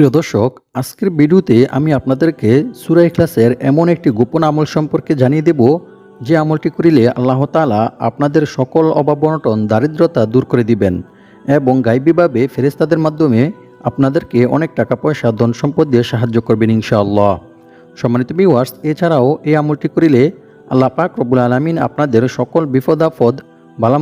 প্রিয় দর্শক, আজকের ভিডিওতে আমি আপনাদেরকে সুরা ক্লাসের এমন একটি গোপন আমল সম্পর্কে জানিয়ে দেব, যে আমলটি করিলে আল্লাহ তাআলা আপনাদের সকল অভাব দারিদ্রতা দূর করে দিবেন এবং গাইবীভাবে ফেরেস্তাদের মাধ্যমে আপনাদেরকে অনেক টাকা পয়সা, ধন সম্পদ দিয়ে সাহায্য করবেন ইনশাআল্লাহ। সম্মানিত ভিউয়ার্স এছাড়াও এই আমলটি করিলে আল্লাহ পাক রব্বুল আলমিন আপনাদের সকল বিপদ আপদ বালা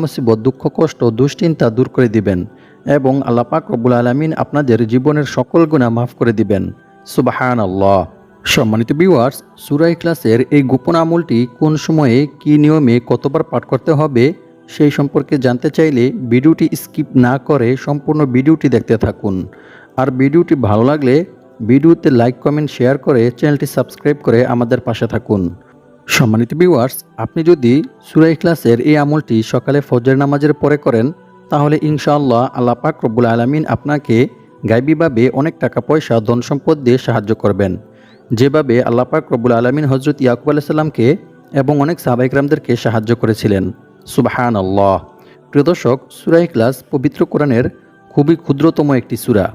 দুঃখ কষ্ট দুশ্চিন্তা দূর করে দিবেন। এবং আল্লাহ পাক রব্বুল আলমিন আপনাদের জীবনের সকল গুণা মাফ করে দিবেন। সুবাহান আল্লাহ সম্মানিত বিওয়ার্স সুরাই ক্লাসের এই গোপন আমলটি কোন সময়ে, কি নিয়মে, কতবার পাঠ করতে হবে, সেই সম্পর্কে জানতে চাইলে ভিডিওটি স্কিপ না করে সম্পূর্ণ ভিডিওটি দেখতে থাকুন। আর ভিডিওটি ভালো লাগলে ভিডিওতে লাইক, কমেন্ট, শেয়ার করে চ্যানেলটি সাবস্ক্রাইব করে আমাদের পাশে থাকুন। সম্মানিত ভিউয়ার্স আপনি যদি সুরাই ক্লাসের এই আমলটি সকালে ফজর নামাজের পরে করেন তাহলে ইনশাআল্লাহ আল্লাহ পাক রব্বুল আলমিন আপনাকে গাইবীভাবে অনেক টাকা, পয়সা, ধন সম্পদ দিয়ে সাহায্য করবেন। যেভাবে আল্লাহ পাক রব্বুল আলমিন হজরত ইয়াকুব আলাইসাল্লামকে এবং অনেক সাহাবাইকরামদেরকে সাহায্য করেছিলেন। সুবাহান আল্লাহ প্রিয় দর্শক সুরাই ক্লাস পবিত্র কোরআনের খুবই ক্ষুদ্রতম একটি সূরা।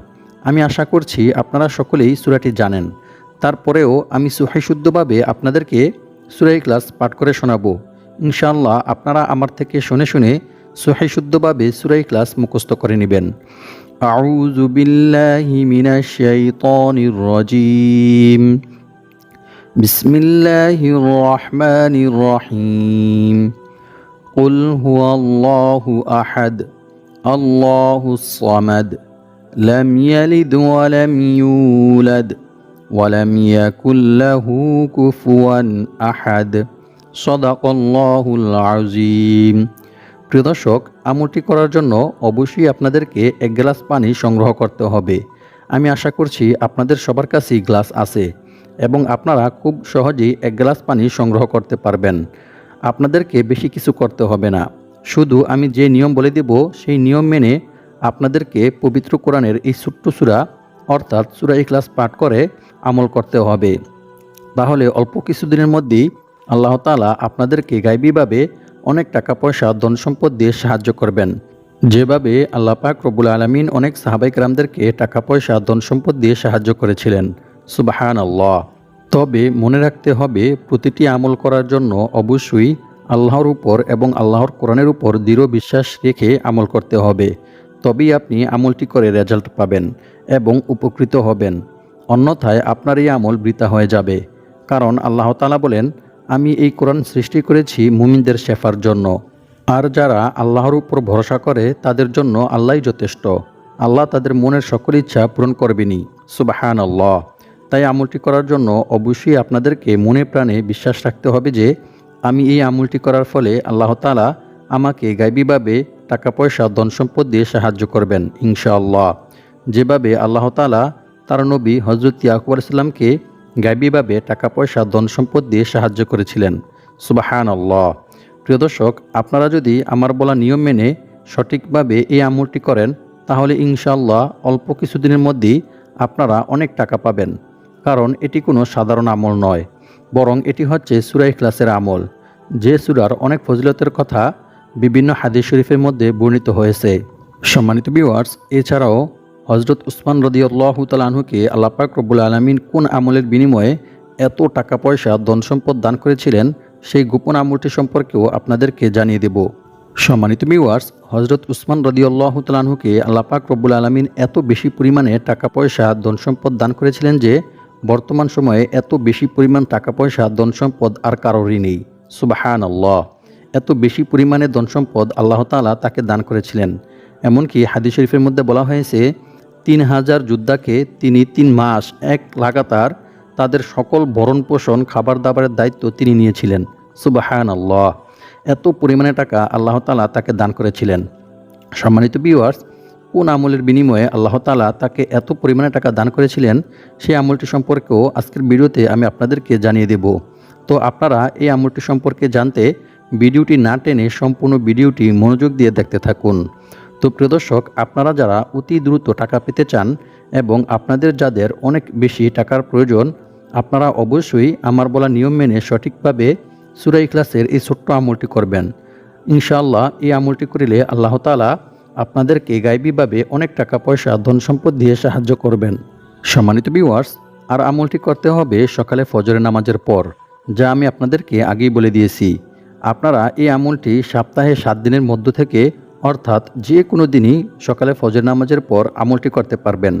আমি আশা করছি আপনারা সকলেই সূরাটি জানেন। তারপরেও আমি সুহাইশুদ্ধভাবে আপনাদেরকে সুরাই ক্লাস পাঠ করে শোনাবো। ইনশাআল্লাহ আপনারা আমার থেকে শুনে শুনে সুহাইশুদ্ধভাবে সুরাই ক্লাস মুখস্থ করে নেবেন أعوذ بالله من الشيطان الرجيم بسم الله الرحمن الرحيم قل هو الله أحد الله الصمد لم يلد ولم يولد ولم يكن له كفوا أحد صدق الله العظيم প্রিয় দর্শক, আমলটি করার জন্য অবশ্যই আপনাদেরকে এক গ্লাস পানি সংগ্রহ করতে হবে। আমি আশা করছি আপনাদের সবার কাছেই গ্লাস আছে এবং আপনারা খুব সহজেই এক গ্লাস পানি সংগ্রহ করতে পারবেন। আপনাদেরকে বেশি কিছু করতে হবে না। শুধু আমি যে নিয়ম বলে দেব, সেই নিয়ম মেনে আপনাদেরকে পবিত্র কোরআনের এই ছোট্ট সুরা, অর্থাৎ সুরা ইখলাস পাঠ করে আমল করতে হবে। তাহলে অল্প কিছুদিনের মধ্যেই আল্লাহ তাআলা আপনাদেরকে গাইবীভাবে অনেক টাকা, পয়সা, ধন সম্পদ দিয়ে সাহায্য করবেন। যেভাবে আল্লাহ পাক রবুল আলমিন অনেক সাহাবাইকরামদেরকে টাকা, পয়সা, ধন সম্পদ দিয়ে সাহায্য করেছিলেন। সুবাহান আল্লাহ তবে মনে রাখতে হবে, প্রতিটি আমল করার জন্য অবশ্যই আল্লাহর উপর এবং আল্লাহর কোরআনের উপর দৃঢ় বিশ্বাস রেখে আমল করতে হবে। তবেই আপনি আমলটি করে রেজাল্ট পাবেন এবং উপকৃত হবেন। অন্যথায় আপনার এই আমল বৃথা হয়ে যাবে। কারণ আল্লাহ তালা বলেন আমি এই কোরআন সৃষ্টি করেছি মুমিনদের শেফার জন্য। আর যারা আল্লাহর উপর ভরসা করে, তাদের জন্য আল্লাহই যথেষ্ট। আল্লাহ তাদের মনের সকল ইচ্ছা পূরণ করবেনি সুবাহান আল্লাহ তাই আমলটি করার জন্য অবশ্যই আপনাদেরকে মনে প্রাণে বিশ্বাস রাখতে হবে যে, আমি এই আমলটি করার ফলে আল্লাহ তালা আমাকে গাইবীভাবে টাকা পয়সা ধন সম্পদ দিয়ে সাহায্য করবেন, ইনশাআল্লাহ। যেভাবে আল্লাহ তালা তার নবী হজরত ইয়াকুব আলাইসাল্লামকে গাইবীভাবে টাকা পয়সা ধন সম্পদ দিয়ে সাহায্য করেছিলেন। সুবাহান আল্লাহ প্রিয় দর্শক, আপনারা যদি আমার বলা নিয়ম মেনে সঠিকভাবে এই আমলটি করেন, তাহলে ইনশাআল্লাহ অল্প কিছুদিনের মধ্যেই আপনারা অনেক টাকা পাবেন। কারণ এটি কোনো সাধারণ আমল নয়, বরং এটি হচ্ছে সুরাই ক্লাসের আমল। যে সুরার অনেক ফজিলতের কথা বিভিন্ন হাদিস শরীফের মধ্যে বর্ণিত হয়েছে। সম্মানিত ভিউয়ার্স এছাড়াও হজরত উসমান রদিউল্লাহ তালাহুকে আল্লাপাক রব্বুল আলমিন কোন আমলের বিনিময়ে এত টাকা পয়সা ধন সম্পদ দান করেছিলেন, সেই গোপন আমলটি সম্পর্কেও আপনাদেরকে জানিয়ে দেব। সম্মানিত ভিউয়ার্স হজরত উসমান রদিউল্লাহ তালাহুকে আল্লাপাক রব্বুল আলমিন এত বেশি পরিমাণে টাকা পয়সা ধন সম্পদ দান করেছিলেন যে, বর্তমান সময়ে এত বেশি পরিমাণ টাকা পয়সা ধন সম্পদ আর কারোরই নেই। সুবাহান আল্লাহ এত বেশি পরিমাণে ধন সম্পদ আল্লাহ তালা তাকে দান করেছিলেন। এমনকি হাদিস শরীফের মধ্যে বলা হয়েছে তিন হাজার যোদ্ধাকে তিনি তিন মাস, এক লাগাতার তাদের সকল ভরণ পোষণ খাবার দাবারের দায়িত্ব তিনি নিয়েছিলেন। সুবাহান আল্লাহ এত পরিমাণে টাকা আল্লাহ তালা তাকে দান করেছিলেন। সম্মানিত বিওয়ার্স কোন আমলের বিনিময়ে আল্লাহ তালা তাকে এত পরিমাণে টাকা দান করেছিলেন সেই আমলটি সম্পর্কেও আজকের ভিডিওতে আমি আপনাদেরকে জানিয়ে দেব। তো আপনারা এই আমলটি সম্পর্কে জানতে ভিডিওটি না টেনে সম্পূর্ণ ভিডিওটি মনোযোগ দিয়ে দেখতে থাকুন। তো প্রিয় দর্শক, আপনারা যারা অতি দ্রুত টাকা পেতে চান এবং আপনাদের যাদের অনেক বেশি টাকার প্রয়োজন, আপনারা অবশ্যই আমার বলা নিয়ম মেনে সঠিকভাবে সুরাই ক্লাসের এই ছোট্ট আমলটি করবেন। ইনশাআল্লাহ এই আমলটি করিলে আল্লাহ তালা আপনাদেরকে গাইবীভাবে অনেক টাকা, পয়সা, ধন সম্পদ দিয়ে সাহায্য করবেন। সম্মানিত ভিউয়ার্স আর আমলটি করতে হবে সকালে ফজরের নামাজের পর, যা আমি আপনাদেরকে আগেই বলে দিয়েছি। আপনারা এই আমলটি সপ্তাহে সাত দিনের মধ্য থেকে অর্থাৎ যে কোনো দিনই সকালে ফজর নামাজের পর আমলটি করতে পারবেন।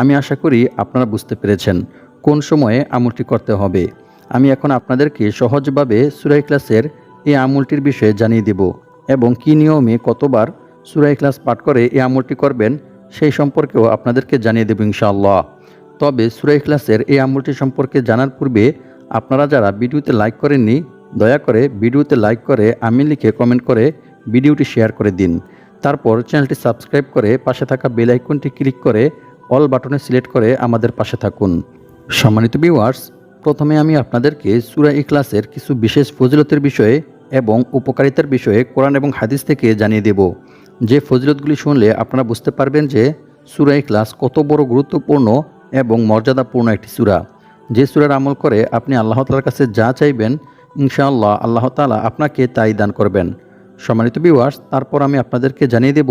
আমি আশা করি আপনারা বুঝতে পেরেছেন কোন সময়ে আমলটি করতে হবে। আমি এখন আপনাদেরকে সহজভাবে সুরাই ক্লাসের এই আমলটির বিষয়ে জানিয়ে দেব এবং কী নিয়মে কতবার সুরাই ক্লাস পাঠ করে এই আমলটি করবেন সেই সম্পর্কেও আপনাদেরকে জানিয়ে দেব ইনশাআল্লাহ। তবে সুরাই ক্লাসের এই আমলটি সম্পর্কে জানার পূর্বে আপনারা যারা ভিডিওতে লাইক করেননি, দয়া করে ভিডিওতে লাইক করে আমি লিখে কমেন্ট করে ভিডিওটি শেয়ার করে দিন। তারপর চ্যানেলটি সাবস্ক্রাইব করে পাশে থাকা বেল আইকনটি ক্লিক করে অল বাটনে সিলেক্ট করে আমাদের পাশে থাকুন। সম্মানিত ভিউয়ার্স, প্রথমে আমি আপনাদেরকে সুরা ইখলাসের কিছু বিশেষ ফজিলতের বিষয়ে এবং উপকারিতার বিষয়ে কোরআন এবং হাদিস থেকে জানিয়ে দেব। যে ফজিলতগুলি শুনলে আপনারা বুঝতে পারবেন যে সুরা ইখলাস কত বড় গুরুত্বপূর্ণ এবং মর্যাদাপূর্ণ একটি সুরা। যে সুরার আমল করে আপনি আল্লাহ তালার কাছে যা চাইবেন, ইনশাআল্লাহ আল্লাহ তালা আপনাকে তাই দান করবেন। সম্মানিত বিওয়ার্স তারপর আমি আপনাদেরকে জানিয়ে দেব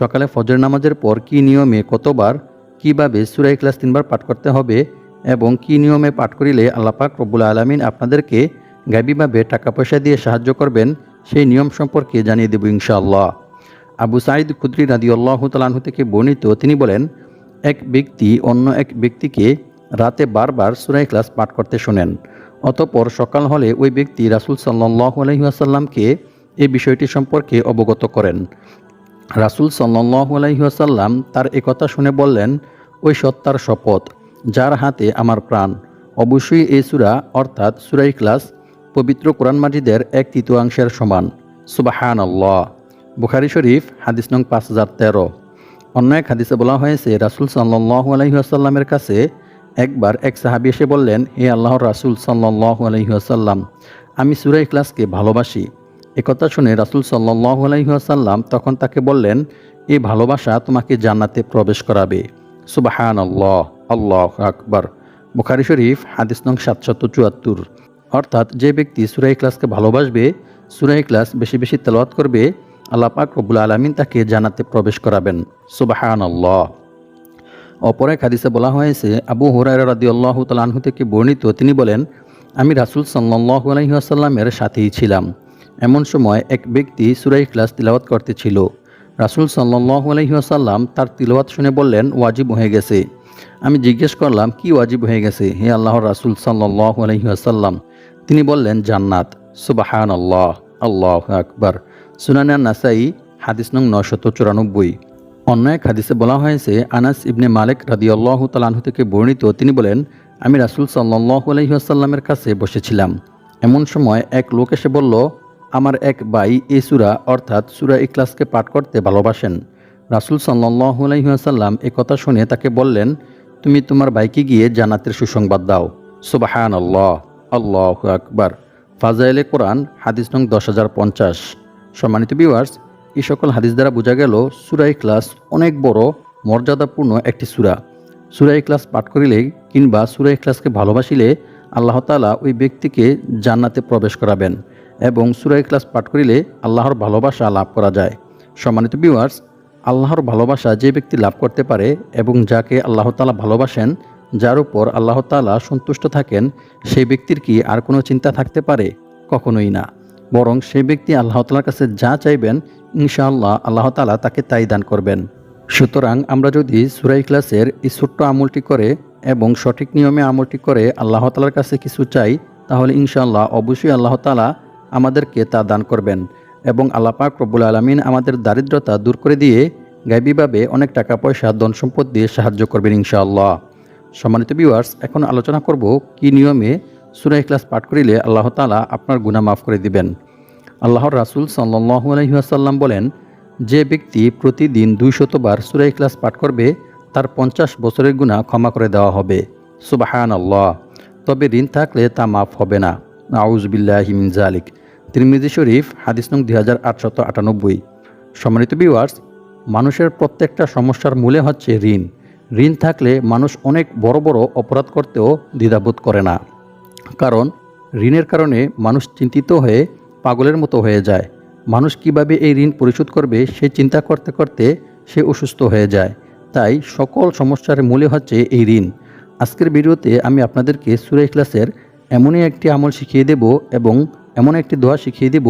সকালে ফজর নামাজের পর কী নিয়মে কতবার, কীভাবে সুরাই ক্লাস তিনবার পাঠ করতে হবে এবং কী নিয়মে পাঠ করিলে আল্লাপাক রব্বুল আলমিন আপনাদেরকে গাবিভাবে টাকা পয়সা দিয়ে সাহায্য করবেন, সেই নিয়ম সম্পর্কে জানিয়ে দেব ইনশাআল্লাহ। আবু সাইদ খুদ্রি রাদি আল্লাহ তালাহু থেকে বর্ণিত, তিনি বলেন, এক ব্যক্তি অন্য এক ব্যক্তিকে রাতে বারবার সুরাই ক্লাস পাঠ করতে শোনেন, অতপর সকাল হলে ওই ব্যক্তি রাসুল সাল্লাহ আলহিহাসাল্লামকে এই বিষয়টি সম্পর্কে অবগত করেন। রাসুল সাল্লাহ আলহিহাসাল্লাম তার একথা শুনে বললেন, ওই সত্তার শপথ, যার হাতে আমার প্রাণ। অবশ্যই এই সুরা, অর্থাৎ সুরাই ক্লাস পবিত্র কোরআন মাজিদের এক তৃতীয়াংশের সমান। সুবাহান আল্লাহ বুখারি শরীফ, হাদিস নং পাঁচ হাজার তেরো। অন্য এক হাদিসে বলা হয়েছে, রাসুল সাল্লাহ আলহিহাসাল্লামের কাছে একবার এক সাহাবি এসে বললেন, হে আল্লাহর রাসুল সাল্লাহ আলহিহাসাল্লাম আমি সুরাই ক্লাসকে ভালোবাসি। একথা শুনে রাসুল সাল্লাহ আলহিহাসাল্লাম তখন তাকে বললেন, এ ভালোবাসা তোমাকে জান্নাতে প্রবেশ করাবে। সুবাহান আল্লাহ আল্লাহ আকবর। বুখারি শরীফ, হাদিস নং সাতশত চুয়াত্তর। অর্থাৎ যে ব্যক্তি সুরাই ক্লাসকে ভালোবাসবে সুরাই ক্লাস বেশি বেশি তেলাওয়াত করবে, আল্লাহ পাক রব্বুল আলমিন তাকে জানাতে প্রবেশ করাবেন। সুবাহান আল্লাহ অপর এক হাদিসে বলা হয়েছে, আবু হুরায়রা রাদি আল্লাহ তালাহু থেকে বর্ণিত, তিনি বলেন, আমি রাসুল সাল্লাহ আলহিহাসাল্লামের সাথেই ছিলাম। এমন সময় এক ব্যক্তি সুরাই ক্লাস তিলাওয়াত করতেছিল। রাসুল সাল্লাহ আলহিহাসাল্লাম তার তিলাওয়াত শুনে বললেন, ওয়াজিব হয়ে গেছে। আমি জিজ্ঞেস করলাম, কি ওয়াজিব হয়ে গেছে? হে আল্লাহর রাসুল সাল্লাহ আলহিহাসাল্লাম তিনি বললেন, জান্নাত। সুবাহান আল্লাহ আল্লাহ আকবর। সুনানা নাসাই হাদিস নং নশত চুরানব্বই। অন্য এক হাদিসে বলা হয়েছে, আনাস ইবনে মালিক রাদিয়াল্লাহু তালাহু থেকে বর্ণিত, তিনি বলেন, আমি রাসুল সাল্লাহ আলহিহাসাল্লামের কাছে বসেছিলাম। এমন সময় এক লোক এসে বলল আমার এক ভাই এ সুরা, অর্থাৎ সুরা ইকলাসকে পাঠ করতে ভালোবাসেন। রাসুল সাল্লাহ আলহিহাসাল্লাম এ কথা শুনে তাকে বললেন, তুমি তোমার বাইকে গিয়ে জান্নাতের সুসংবাদ দাও। সুবাহান আল্লাহ আল্লাহ আকবার। ফাজাইলে কোরআন, হাদিস নং দশ হাজার পঞ্চাশ। সম্মানিত বিওয়ার্স এই সকল হাদিস দ্বারা বোঝা গেল সুরাই ক্লাস অনেক বড়, মর্যাদাপূর্ণ একটি সুরা। সুরাই ক্লাস পাঠ করিলে কিংবা সুরাই ক্লাসকে ভালোবাসিলে আল্লাহ তালা ওই ব্যক্তিকে জান্নাতে প্রবেশ করাবেন। এবং সুরাই ক্লাস পাঠ করিলে আল্লাহর ভালোবাসা লাভ করা যায়। সম্মানিত ভিউয়ার্স আল্লাহর ভালোবাসা যে ব্যক্তি লাভ করতে পারে এবং যাকে আল্লাহ তালা ভালোবাসেন, যার উপর আল্লাহ তালা সন্তুষ্ট থাকেন, সেই ব্যক্তির কি আর কোনো চিন্তা থাকতে পারে? কখনোই না। বরং সেই ব্যক্তি আল্লাহ তালার কাছে যা চাইবেন, ইনশাআল্লাহ আল্লাহ তালা তাকে তাই দান করবেন। সুতরাং আমরা যদি সুরাই ক্লাসের এই ছোট্ট আমলটি করে এবং সঠিক নিয়মে আমলটি করে আল্লাহ তালার কাছে কিছু চাই, তাহলে ইনশাআল্লাহ অবশ্যই আল্লাহ তালা আমাদেরকে তা দান করবেন এবং আল্লাহ পাক রব্বুল আলমিন আমাদের দারিদ্রতা দূর করে দিয়ে গাইবীভাবে অনেক টাকা পয়সা, ধন সম্পদ দিয়ে সাহায্য করবেন ইনশাআল্লাহ। সম্মানিত ভিউয়ার্স এখন আলোচনা করব কি নিয়মে সুরাই ক্লাস পাঠ করিলে আল্লাহ তালা আপনার গুণা মাফ করে দিবেন। আল্লাহর রাসুল সাল্লাহ আলহিহাসাল্লাম বলেন, যে ব্যক্তি প্রতিদিন দুইশতবার সুরাই ক্লাস পাঠ করবে, তার পঞ্চাশ বছরের গুণা ক্ষমা করে দেওয়া হবে। সুবাহান আল্লাহ তবে ঋণ থাকলে তা মাফ হবে না। আউজবিল্লাহ হিমিন জালিক তিরমিজি শরীফ, হাদিস নং দুই হাজার আটশত আটানব্বই। সম্মানিত বিওয়ার্স মানুষের প্রত্যেকটা সমস্যার মূলে হচ্ছে ঋণ। ঋণ থাকলে মানুষ অনেক বড় বড় অপরাধ করতেও দ্বিধাবোধ করে না। কারণ, ঋণের কারণে মানুষ চিন্তিত হয়ে পাগলের মতো হয়ে যায়। মানুষ কীভাবে এই ঋণ পরিশোধ করবে সে চিন্তা করতে করতে সে অসুস্থ হয়ে যায়। তাই সকল সমস্যার মূলে হচ্ছে এই ঋণ। আজকের ভিডিওতে আমি আপনাদেরকে সুরে ক্লাসের এমনই একটি আমল শিখিয়ে দেব এবং এমন একটি দোয়া শিখিয়ে দেব,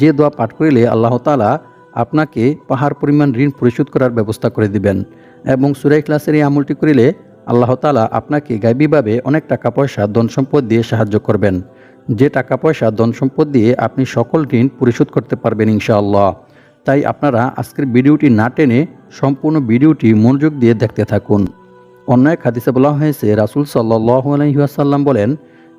যে দোয়া পাঠ করিলে আল্লাহ তালা আপনাকে পাহাড় পরিমাণ ঋণ পরিশোধ করার ব্যবস্থা করে দিবেন। এবং সুরাই ক্লাসের এই আমলটি করিলে আল্লাহ তালা আপনাকে গাইবীভাবে অনেক টাকা পয়সা ধন সম্পদ দিয়ে সাহায্য করবেন। যে টাকা পয়সা ধন সম্পদ দিয়ে আপনি সকল ঋণ পরিশোধ করতে পারবেন ইনশাআল্লাহ। তাই আপনারা আজকের ভিডিওটি না টেনে সম্পূর্ণ ভিডিওটি মনোযোগ দিয়ে দেখতে থাকুন। অন্য এক হাদিসে বলা হয়েছে, রাসুল সাল্লাহ আলহিহাসাল্লাম বলেন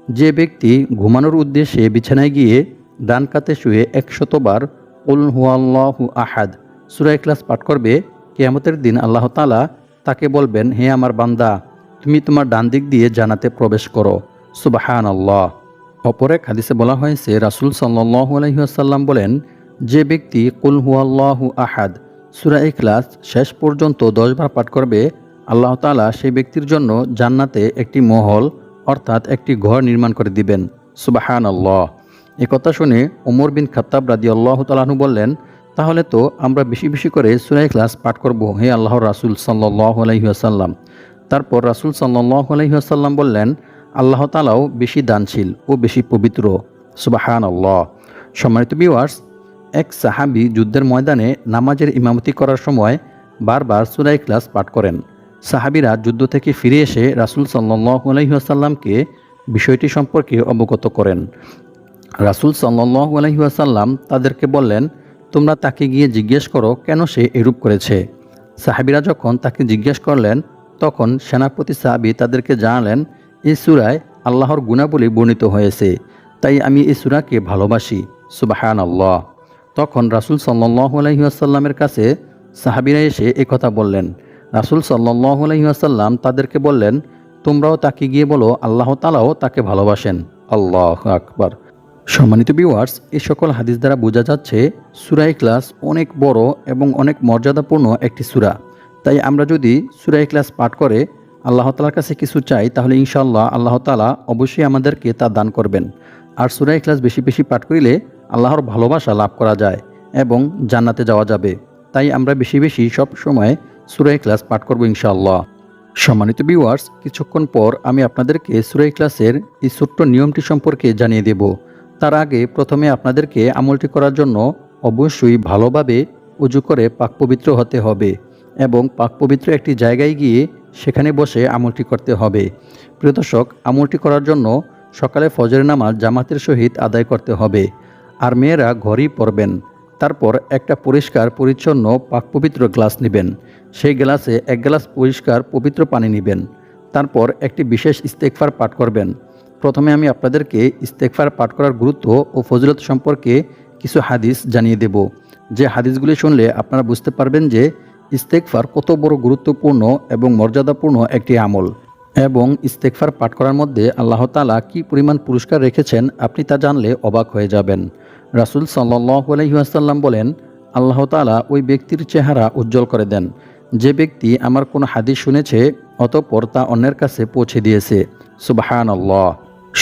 যে ব্যক্তি ঘুমানোর উদ্দেশ্যে বিছানায় গিয়ে ডান কাতে শুয়ে একশতবার উল হুয়াল্লাহু আহাদ সুরাই ক্লাস পাঠ করবে, কেয়ামতের দিন আল্লাহ তালা তাকে বলবেন, হে আমার বান্দা, তুমি তোমার ডান দিক দিয়ে জানাতে প্রবেশ করো। সুবাহান আল্লাহ অপর এক হাদিসে বলা হয়েছে, রাসুল সাল্লাহ আলহিহাসাল্লাম বলেন, যে ব্যক্তি কুল হুয়াল্লাহু আহাদ সুরা ইখলাস শেষ পর্যন্ত দশবার পাঠ করবে, আল্লাহ তালা সেই ব্যক্তির জন্য জান্নাতে একটি মহল অর্থাৎ একটি ঘর নির্মাণ করে দিবেন। সুবাহান আল্লাহ এ কথা শুনে ওমর বিন খাত্তাব রাদি আল্লাহ তালাহু বললেন, তাহলে তো আমরা বেশি বেশি করে সুরাই ক্লাস পাঠ করব, হে আল্লাহর রাসুল সাল্লাহ আলহিহাসাল্লাম তারপর রাসুল সাল্লাহ আলহিহাসাল্লাম বললেন, আল্লাহ তালাও বেশি দানশীল ও বেশি পবিত্র। সুবাহান আল্লাহ সম্মানিত বিওয়ার্স এক সাহাবি যুদ্ধের ময়দানে নামাজের ইমামতি করার সময় বারবার সুরাই ক্লাস পাঠ করেন। সাহাবিরা যুদ্ধ থেকে ফিরে এসে রাসুল সাল্লাহ আলহিহাসাল্লামকে বিষয়টি সম্পর্কে অবগত করেন। রাসুল সাল্লাহ আলহিহাসাল্লাম তাদেরকে বললেন, তোমরা তাকে গিয়ে জিজ্ঞেস করো কেন সে এরূপ করেছে? সাহাবিরা যখন তাকে জিজ্ঞেস করলেন, তখন সেনাপতি সাহাবি তাদেরকে জানালেন এই সুরায় আল্লাহর গুণাবলী বর্ণিত হয়েছে, তাই আমি এই সুরাকে ভালোবাসি। সুবাহান আল্লাহ তখন রাসুল সাল্লাহ আলহিহাসাল্লামের কাছে সাহাবিরা এসে এ কথা বললেন রাসুল সাল্লাহ আলহিহাসাল্লাম তাদেরকে বললেন, তোমরাও তাকে গিয়ে বলো, আল্লাহ তালাও তাকে ভালোবাসেন। আল্লাহ আকবার। সম্মানিত ভিউয়ার্স এই সকল হাদিস দ্বারা বোঝা যাচ্ছে সুরাই ক্লাস অনেক বড় এবং অনেক মর্যাদাপূর্ণ একটি সুরা। তাই আমরা যদি সুরাই ক্লাস পাঠ করে আল্লাহ তালার কাছে কিছু চাই, তাহলে ইনশাআল্লাহ আল্লাহ তালা অবশ্যই আমাদেরকে তা দান করবেন। আর সুরাই ক্লাস বেশি বেশি পাঠ করিলে আল্লাহর ভালোবাসা লাভ করা যায় এবং জান্নাতে যাওয়া যাবে। তাই আমরা বেশি বেশি সব সময় সুরাই ক্লাস পাঠ করব ইনশাআল্লাহ। সম্মানিত ভিউয়ার্স কিছুক্ষণ পর আমি আপনাদেরকে সুরাই ক্লাসের এই ছোট্ট নিয়মটি সম্পর্কে জানিয়ে দেব। তার আগে প্রথমে আপনাদেরকে আমলটি করার জন্য অবশ্যই ভালোভাবে উজু করে পাক পবিত্র হতে হবে এবং পাক পবিত্র একটি জায়গায় গিয়ে সেখানে বসে আমলটি করতে হবে। প্রিয় দর্শক, আমলটি করার জন্য সকালে ফজর নামাজ জামাতের সহিত আদায় করতে হবে। আর মেয়েরা ঘরেই পড়বেন। তারপর একটা পরিষ্কার, পরিচ্ছন্ন পাক পবিত্র গ্লাস নেবেন। সেই গ্লাসে এক গ্লাস পরিষ্কার, পবিত্র পানি নেবেন। তারপর একটি বিশেষ ইস্তেকফার পাঠ করবেন। প্রথমে আমি আপনাদেরকে ইস্তেকফার পাঠ করার গুরুত্ব ও ফজিলত সম্পর্কে কিছু হাদিস জানিয়ে দেব। যে হাদিসগুলি শুনলে আপনারা বুঝতে পারবেন যে ইস্তেকফার কত বড় গুরুত্বপূর্ণ এবং মর্যাদাপূর্ণ একটি আমল। এবং ইস্তেকফার পাঠ করার মধ্যে আল্লাহ তালা কী পরিমাণ পুরস্কার রেখেছেন আপনি তা জানলে অবাক হয়ে যাবেন। রাসুল সাল্লাহ আলহিহাসাল্লাম বলেন, আল্লাহ তালা ওই ব্যক্তির চেহারা উজ্জ্বল করে দেন। যে ব্যক্তি আমার কোনো হাদিস শুনেছে, অতঃপর তা অন্যের কাছে পৌঁছে দিয়েছে। সুবাহান আল্লাহ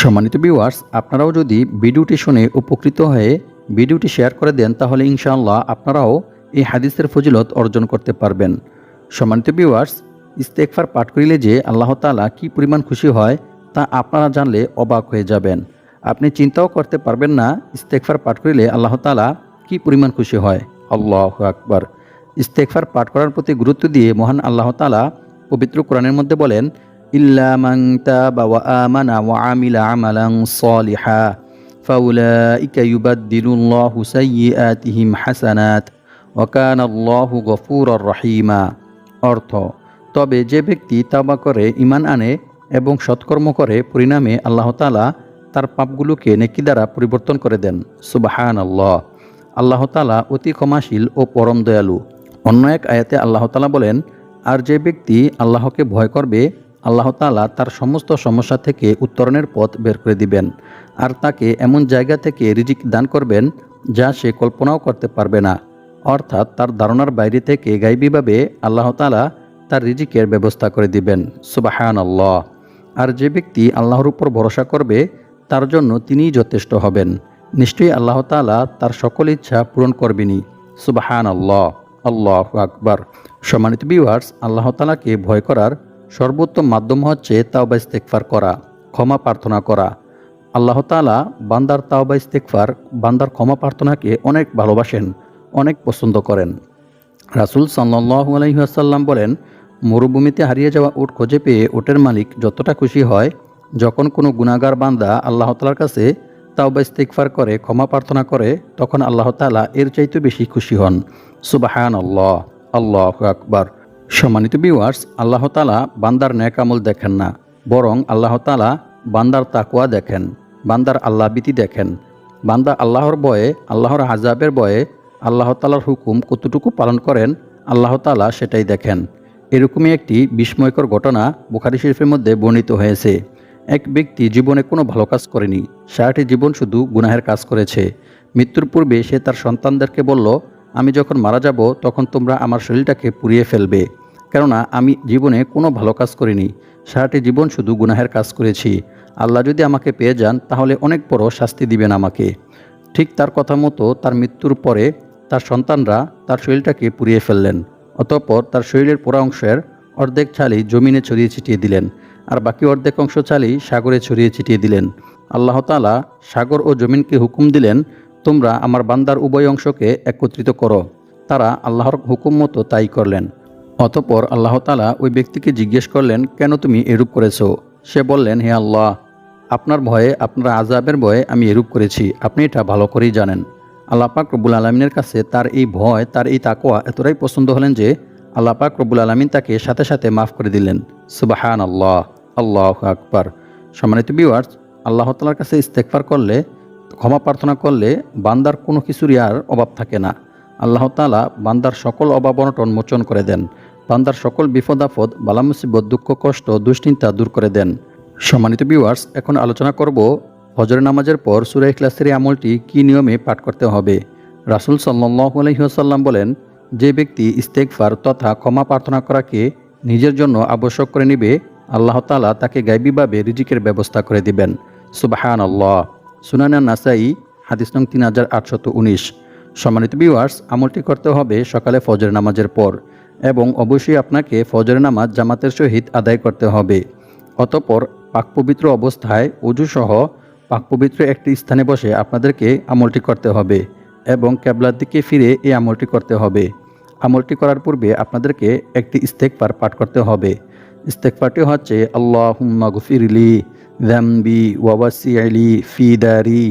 সম্মানিত ভিউয়ার্স আপনারাও যদি ভিডিওটি শুনে উপকৃত হয়ে ভিডিওটি শেয়ার করে দেন, তাহলে ইনশাআল্লাহ আপনারাও এই হাদিসের ফজিলত অর্জন করতে পারবেন। সম্মানিত ভিউয়ার্স ইস্তেকফার পাঠ করিলে যে আল্লাহ তালা কী পরিমাণ খুশি হয়, তা আপনারা জানলে অবাক হয়ে যাবেন। আপনি চিন্তাও করতে পারবেন না ইস্তেকফার পাঠ করিলে আল্লাহ তালা কি পরিমাণ খুশি হয়। আল্লাহ আকবার। ইস্তেকফার পাঠ করার প্রতি গুরুত্ব দিয়ে মহান আল্লাহ তালা পবিত্র কোরআনের মধ্যে বলেন ওয়া অর্থ, তবে যে ব্যক্তি তাবা করে ইমান আনে এবং সৎকর্ম করে, পরিণামে আল্লাহ তালা তার পাপগুলোকে নেকি দ্বারা পরিবর্তন করে দেন। সুবাহান আল্লাহ আল্লাহ তালা অতি ক্ষমাশীল ও পরম দয়ালু। অন্য এক আয়াতে আল্লাহ তালা বলেন, আর যে ব্যক্তি আল্লাহকে ভয় করবে, আল্লাহ তালা তার সমস্ত সমস্যা থেকে উত্তরণের পথ বের করে দিবেন। আর তাকে এমন জায়গা থেকে রিজিক দান করবেন, যা সে কল্পনাও করতে পারবে না। অর্থাৎ তার ধারণার বাইরে থেকে গাইবীভাবে আল্লাহ তালা তার রিজিকের ব্যবস্থা করে দিবেন। সুবাহান আল্লাহ আর যে ব্যক্তি আল্লাহর উপর ভরসা করবে তার জন্য তিনিই যথেষ্ট হবেন। নিশ্চয়ই আল্লাহ তালা তার সকল ইচ্ছা পূরণ করবেনি সুবাহান আল্লাহ আল্লাহ আকবার। সম্মানিত ভিউয়ার্স আল্লাহ তালাকে ভয় করার সর্বোত্তম মাধ্যম হচ্ছে তাওবা ইস্তেকফার করা, ক্ষমা প্রার্থনা করা। আল্লাহ তালা বান্দার তাওবা ইস্তেকফার বান্দার ক্ষমা প্রার্থনাকে অনেক ভালোবাসেন, অনেক পছন্দ করেন। রাসুল সাল্লাহ আলহিহাসাল্লাম বলেন, মরুভূমিতে হারিয়ে যাওয়া উট খুঁজে পেয়ে উটের মালিক যতটা খুশি হয় যখন কোনো গুণাগার বান্দা আল্লাহ তালার কাছে তাওবা ইস্তেকফার করে, ক্ষমা প্রার্থনা করে, তখন আল্লাহ তালা এর চাইতে বেশি খুশি হন। সুবাহান আল্লাহ আল্লাহ আকবার। সম্মানিত বিওয়ার্স আল্লাহ তালা বান্দার ন্যাক আমল দেখেন না, বরং আল্লাহ তালা বান্দার তাকুয়া দেখেন, বান্দার আল্লাহ বিতি দেখেন। বান্দা আল্লাহর বয়ে আল্লাহর আজাবের বয়ে আল্লাহ তালার হুকুম কতটুকু পালন করেন, আল্লাহ তালা সেটাই দেখেন। এরকমই একটি বিস্ময়কর ঘটনা বুখারি শরীফের মধ্যে বর্ণিত হয়েছে। এক ব্যক্তি জীবনে কোনো ভালো কাজ করেনি। সারাটি জীবন শুধু গুনাহের কাজ করেছে। মৃত্যুর পূর্বে সে তার সন্তানদেরকে বলল, আমি যখন মারা যাব, তখন তোমরা আমার শরীরটাকে পুড়িয়ে ফেলবে। কেননা, আমি জীবনে কোনো ভালো কাজ করিনি। সারাটি জীবন শুধু গুনাহের কাজ করেছি। আল্লাহ যদি আমাকে পেয়ে যান, তাহলে অনেক বড় শাস্তি দিবেন আমাকে। ঠিক তার কথা মতো তার মৃত্যুর পরে তার সন্তানরা তার শরীরটাকে পুড়িয়ে ফেললেন। অতঃপর তার শরীরের পোড়া অংশের অর্ধেক ছালি জমিনে ছড়িয়ে ছিটিয়ে দিলেন। আর বাকি অর্ধেক অংশ ছালি সাগরে ছড়িয়ে ছিটিয়ে দিলেন। আল্লাহ তালা সাগর ও জমিনকে হুকুম দিলেন, তোমরা আমার বান্দার উভয় অংশকে একত্রিত করো। তারা আল্লাহর হুকুম মতো তাই করলেন। অতপর আল্লাহ তালা ওই ব্যক্তিকে জিজ্ঞেস করলেন, কেন তুমি এরূপ করেছ? সে বললেন, হে আল্লাহ, আপনার ভয়ে, আপনার আজাবের ভয়ে আমি এরূপ করেছি। আপনি এটা ভালো করেই জানেন। আল্লাহ পাক রব্বুল আলমিনের কাছে তার এই ভয়, তার এই তাকোয়া এতটাই পছন্দ হলেন যে, আল্লাহ পাক রব্বুল আলমিন তাকে সাথে সাথে মাফ করে দিলেন। সুবাহান আল্লাহ আল্লাহ আকবার। সম্মানিত বিওয়ার্স আল্লাহ তালার কাছে ইস্তেকফার করলে, ক্ষমা প্রার্থনা করলে বান্দার কোনো কিছুরই আর অভাব থাকে না। আল্লাহ তালা বান্দার সকল অভাব অনটন মোচন করে দেন। বান্দার সকল বিপদ আপদ, বালা মুসিবত, দুঃখ, কষ্ট, দুশ্চিন্তা দূর করে দেন। সম্মানিত বিওয়ার্স এখন আলোচনা করব ফজর নামাজের পর সুরা ইখলাসের আমলটি কী নিয়মে পাঠ করতে হবে। রাসুল সাল্লাহ আলহিহাসাল্লাম বলেন, যে ব্যক্তি ইস্তেকফার তথা ক্ষমা প্রার্থনা করাকে নিজের জন্য আবশ্যক করে নিবে আল্লাহ তালা তাকে গাইবীভাবে রিজিকের ব্যবস্থা করে দিবেন। সুবাহান আল্লাহ সুনানা নাসাই হাদিস নং তিন হাজার আটশত উনিশ। সম্মানিত ভিউয়ার্স আমলটি করতে হবে সকালে ফজর নামাজের পর এবং অবশ্যই আপনাকে ফজর নামাজ জামাতের সহিত আদায় করতে হবে। অতপর পাকপবিত্র অবস্থায় অজুসহ পাকপবিত্র একটি স্থানে বসে আপনাদেরকে আমলটি করতে হবে এবং ক্যাবলার দিকে ফিরে এই আমলটি করতে হবে। আমলটি করার পূর্বে আপনাদেরকে একটি ইস্তেকবার পাঠ করতে হবে। ইস্তেকবারটি হচ্ছে আল্লাহ গফিরলি দ্যাম্বি ওয়াবাসি আলি ফি দারি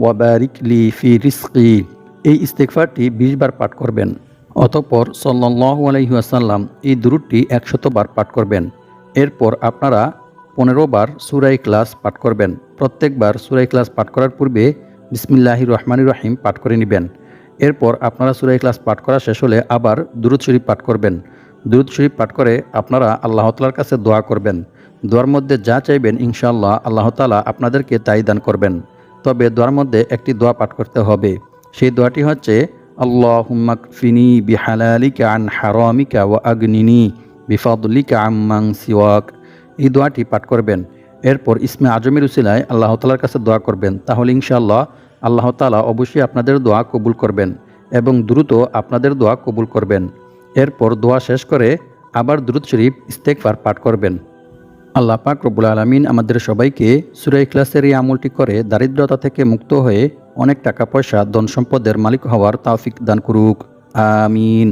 ওয়াবারিকলি ফি রিস্কি এই ইস্তেকফারটি বিশ বার পাঠ করবেন, অতঃপর সাল্লাহ আলহিহাসাল্লাম এই দুরুটি একশতবার পাঠ করবেন। এরপর আপনারা পনেরো বার সুরাই ক্লাস পাঠ করবেন। প্রত্যেকবার সুরাই ক্লাস পাঠ করার পূর্বে বিসমিল্লাহি রহমান রহিম পাঠ করে নেবেন। এরপর আপনারা সুরাই ক্লাস পাঠ করা শেষ হলে আবার দুরুদ শরীফ পাঠ করবেন। দুরুদ শরীফ পাঠ করে, আপনারা আল্লাহ তালার কাছে দোয়া করবেন। দোয়ার মধ্যে যা চাইবেন, ইনশাআল্লাহ আল্লাহ তালা আপনাদেরকে তাই দান করবেন। তবে দোয়ার মধ্যে একটি দোয়া পাঠ করতে হবে। সেই দোয়াটি হচ্ছে আল্লাহ হুম্মাক ফিনি বিহালালিকা আন হারামিকা ও আগ্নিনি বিফাদুলিকা আম্মাং সিওয়াক। এই দোয়াটি পাঠ করবেন। এরপর ইসমে আজমের উসিলায় আল্লাহ তালার কাছে দোয়া করবেন। তাহলে ইনশাআল্লাহ আল্লাহ তালা অবশ্যই আপনাদের দোয়া কবুল করবেন এবং দ্রুত আপনাদের দোয়া কবুল করবেন। এরপর দোয়া শেষ করে আবার দ্রুত শরীফ ইস্তেকফার পাঠ করবেন। আল্লাহ পাক রব্বুল আলমিন আমাদের সবাইকে সুরাই ক্লাসের এই আমলটি করে দারিদ্রতা থেকে মুক্ত হয়ে অনেক টাকা পয়সা ধন সম্পদের মালিক হওয়ার তাওফিক দান করুক। আমিন।